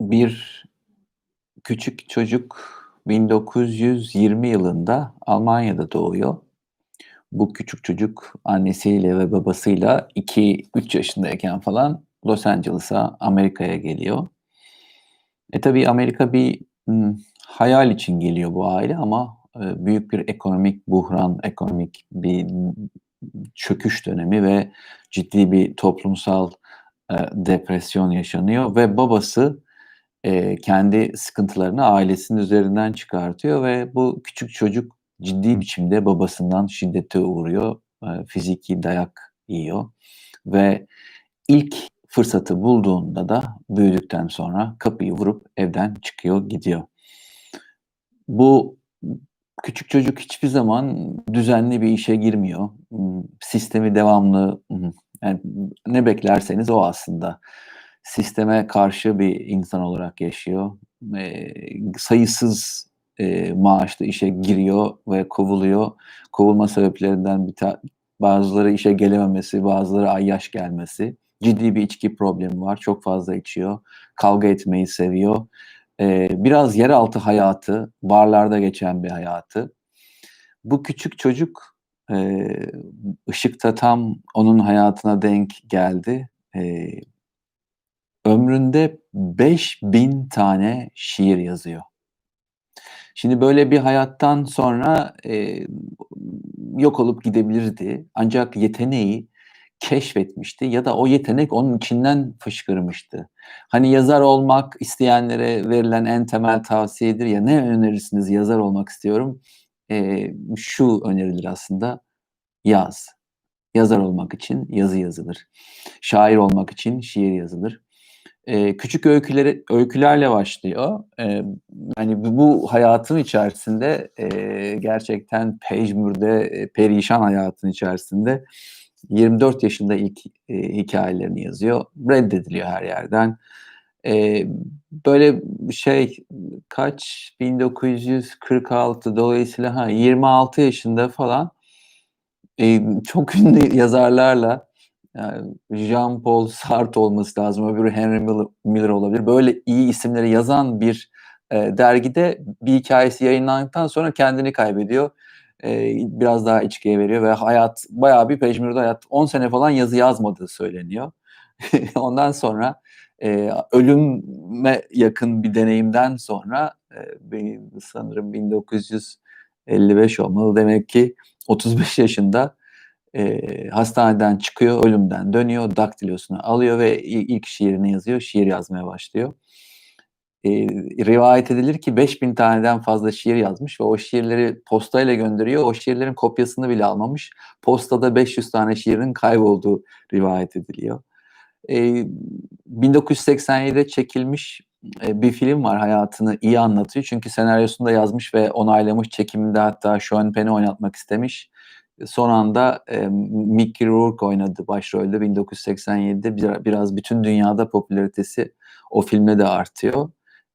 Bir küçük çocuk 1920 yılında Almanya'da doğuyor. Bu küçük çocuk annesiyle ve babasıyla 2-3 yaşındayken falan Los Angeles'a, Amerika'ya geliyor. E, tabii Amerika bir, ımm, hayal için geliyor bu aile ama, eee, büyük bir ekonomik buhran, ekonomik bir çöküş dönemi ve ciddi bir toplumsal, eee, depresyon yaşanıyor ve babası, eee, kendi sıkıntılarını ailesinin üzerinden çıkartıyor ve bu küçük çocuk ciddi biçimde babasından şiddete uğruyor, eee, fiziki dayak yiyor ve ilk fırsatı bulduğunda da büyüdükten sonra kapıyı vurup evden çıkıyor, gidiyor. Bu küçük çocuk hiçbir zaman düzenli bir işe girmiyor. Imm, sistemi devamlı, ımm, yani ne beklerseniz o aslında. Sisteme karşı bir insan olarak yaşıyor. Eee, sayısız, eee, maaşlı işe giriyor ve kovuluyor. Kovulma sebeplerinden bir ta bazıları işe gelememesi, bazıları ayyaş gelmesi. Ciddi bir içki problemi var, çok fazla içiyor. Kavga etmeyi seviyor. Eee, biraz yeraltı hayatı, barlarda geçen bir hayatı. Bu küçük çocuk, eee, ışık da tam onun hayatına denk geldi. Eee, ömründe 5000 tane şiir yazıyor. Şimdi böyle bir hayattan sonra, eee, yok olup gidebilirdi ancak yeteneği keşfetmişti ya da o yetenek onun içinden fışkırmıştı. Hani yazar olmak isteyenlere verilen en temel tavsiyedir ya, "Ne önerirsiniz yazar olmak istiyorum?" Eee, şu önerilir aslında: Yaz. Yazar olmak için yazı yazılır. Şair olmak için şiir yazılır. Eee, küçük öyküleri öykülerle başlıyor. Eee, hani bu hayatın içerisinde, eee, gerçekten pejmürde, eee, perişan hayatın içerisinde 24 yaşında ilk, eee, hikâyelerini yazıyor. Reddediliyor her yerden. Eee, böyle şey kaç 1946 dolayısıyla ha 26 yaşında falan, eee, çok ünlü yazarlarla, yani Jean-Paul Sartre olması lazım, öbürü Henry Miller olabilir. Böyle iyi isimleri yazan bir, eee, dergide bir hikâyesi yayınlandıktan sonra kendini kaybediyor. Eee, biraz daha içkiye veriyor ve hayat bayağı bir pejmürde hayat. 10 sene falan yazı yazmadığı söyleniyor. Ondan sonra, eee, ölüme yakın bir deneyimden sonra, eee, benim sanırım 1955 olmalı. Demek ki 35 yaşında, eee, hastaneden çıkıyor, ölümden dönüyor, daktilosunu alıyor ve ilk şiirini yazıyor, şiir yazmaya başlıyor. Eee, rivayet edilir ki 5000 taneden fazla şiir yazmış ve o şiirleri postayla gönderiyor. O şiirlerin kopyasını bile almamış. Postada 500 tane şiirinin kaybolduğu rivayet ediliyor. Eee, 1987'de çekilmiş, bir film var, hayatını iyi anlatıyor. Çünkü senaryosunu da yazmış ve onaylamış. Çekiminde hatta Sean Penn'i oynatmak istemiş. Son anda, eee, Mickey Rourke oynadı başrolde 1987'de. Bira biraz bütün dünyada popülaritesi o filmle de artıyor.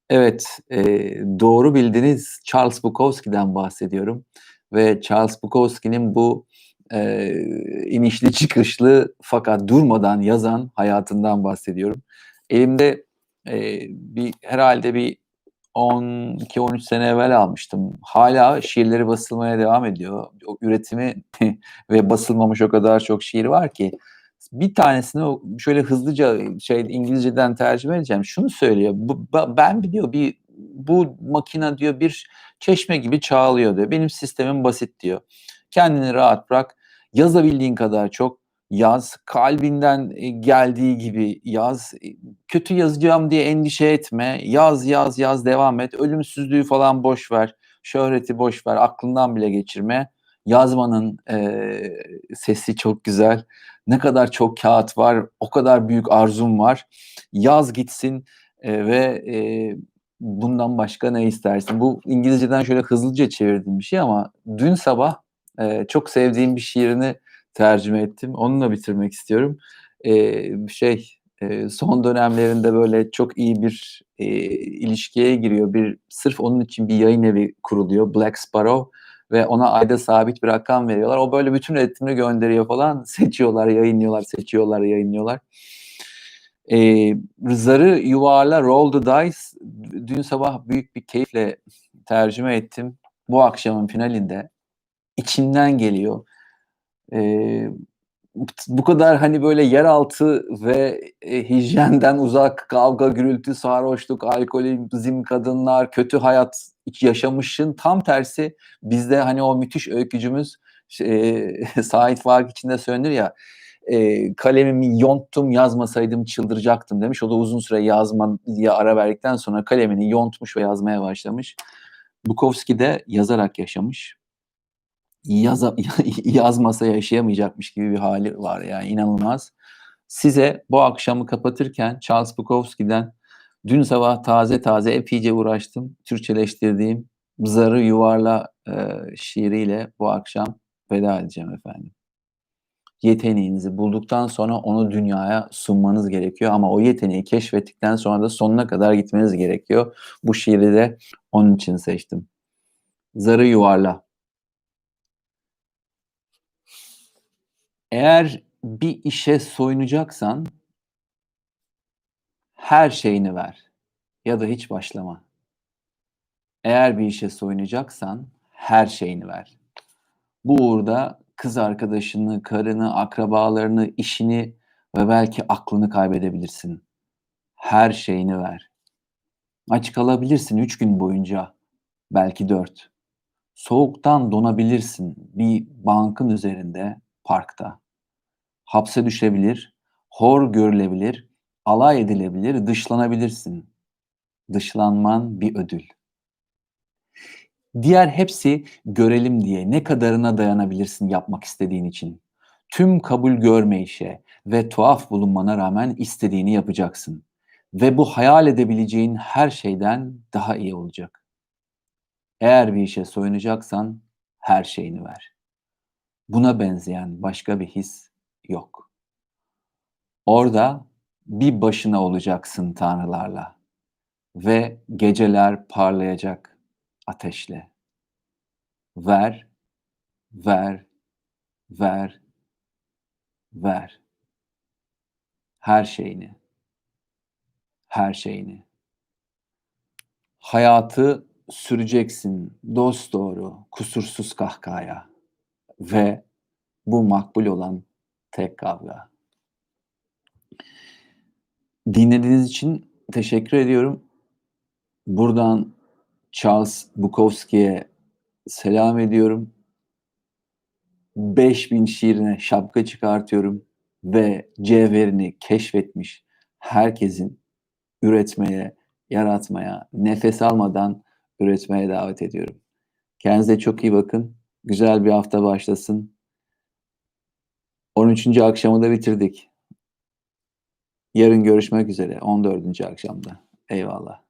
Evet, eee, doğru bildiniz. Charles Bukowski'den bahsediyorum ve Charles Bukowski'nin bu, eee, inişli çıkışlı fakat durmadan yazan hayatından bahsediyorum. Elimde, eee, bir herhâlde bir 12-13 sene evvel almıştım. Hâlâ şiirleri basılmaya devam ediyor. O üretimi ve basılmamış o kadar çok şiir var ki. Bir tanesini şöyle hızlıca şey İngilizceden tercüme edeceğim. Şunu söylüyor: "Bu ben" diyor, "bir bu makina" diyor, "bir çeşme gibi çağlıyor." diyor. "Benim sistemim basit." diyor. "Kendini rahat bırak. Yazabildiğin kadar çok yaz. Kalbinden, eee, geldiği gibi yaz. Eee, kötü yazacağım diye endişe etme. Yaz, yaz, yaz, devam et. Ölümsüzlüğü falan boş ver. Şöhreti boş ver. Aklından bile geçirme. Yazmanın, eee, sesi çok güzel. Ne kadar çok kâğıt var, o kadar büyük arzun var. Yaz gitsin, eee, ve, eee, bundan başka ne istersin?" Bu İngilizceden şöyle hızlıca çevirdiğim bir şey ama dün sabah, eee, çok sevdiğim bir şiirini tercüme ettim. Onunla bitirmek istiyorum. Eee, şey, eee, son dönemlerinde böyle çok iyi bir, eee, ilişkiye giriyor. Bir sırf onun için bir yayın evi kuruluyor, Black Sparrow ve ona ayda sabit bir rakam veriyorlar. O böyle bütün üretimini gönderiyor falan. Seçiyorlar, yayınlıyorlar, seçiyorlar, yayınlıyorlar. Eee, zarı yuvarla, roll the dice. Dün sabah büyük bir keyifle tercüme ettim. Bu akşamın finalinde içimden geliyor. Eee, bu kadar, hani, böyle yeraltı ve, eee, hijyenden uzak, kavga, gürültü, sarhoşluk, alkolizm, kadınlar, kötü hayat yaşamışın tam tersi bizde, hani, o müthiş öykücümüz ş eee, Sait Faik için de söylenir ya, eee, "Kalemimi yonttum, yazmasaydım çıldıracaktım." demiş. O da uzun süre yazmaya ara verdikten sonra kalemini yontmuş ve yazmaya başlamış. Bukowski de yazarak yaşamış. Yaza yazmasa yaşayamayacakmış gibi bir hâli var yani inanılmaz. Size bu akşamı kapatırken Charles Bukowski'den dün sabah taze taze epeyce uğraştım, Türkçeleştirdiğim "Zarı Yuvarla" eee, şiiriyle bu akşam veda edeceğim efendim. Yeteneğinizi bulduktan sonra onu dünyaya sunmanız gerekiyor ama o yeteneği keşfettikten sonra da sonuna kadar gitmeniz gerekiyor. Bu şiiri de onun için seçtim. Zarı yuvarla. Eğer bir işe soyunacaksan her şeyini ver ya da hiç başlama. Eğer bir işe soyunacaksan her şeyini ver. Bu uğurda kız arkadaşını, karını, akrabalarını, işini ve belki aklını kaybedebilirsin. Her şeyini ver. Aç kalabilirsin 3 gün boyunca, belki 4. Soğuktan donabilirsin bir bankın üzerinde, parkta. Hapse düşebilir, hor görülebilir, alay edilebilir, dışlanabilirsin. Dışlanman bir ödül. Diğer hepsi görelim diye ne kadarına dayanabilirsin yapmak istediğin için. Tüm kabul görmeyişe ve tuhaf bulunmana rağmen istediğini yapacaksın ve bu hayal edebileceğin her şeyden daha iyi olacak. Eğer bir işe soyunacaksan her şeyini ver. Buna benzeyen başka bir his yok. Orada bir başına olacaksın tanrılarla ve geceler parlayacak ateşle. Ver, ver, ver, ver. Her şeyini. Her şeyini. Hayatı süreceksin dosdoğru, kusursuz kahkahaya ve bu makbul olan tek kavga. Dinlediğiniz için teşekkür ediyorum. Buradan Charles Bukowski'ye selam ediyorum. 5000 şiirine şapka çıkartıyorum ve cevherini keşfetmiş herkesin üretmeye, yaratmaya, nefes almadan üretmeye davet ediyorum. Kendinize çok iyi bakın. Güzel bir hafta başlasın. 13. akşamı da bitirdik. Yarın görüşmek üzere 14. akşamda. Eyvallah.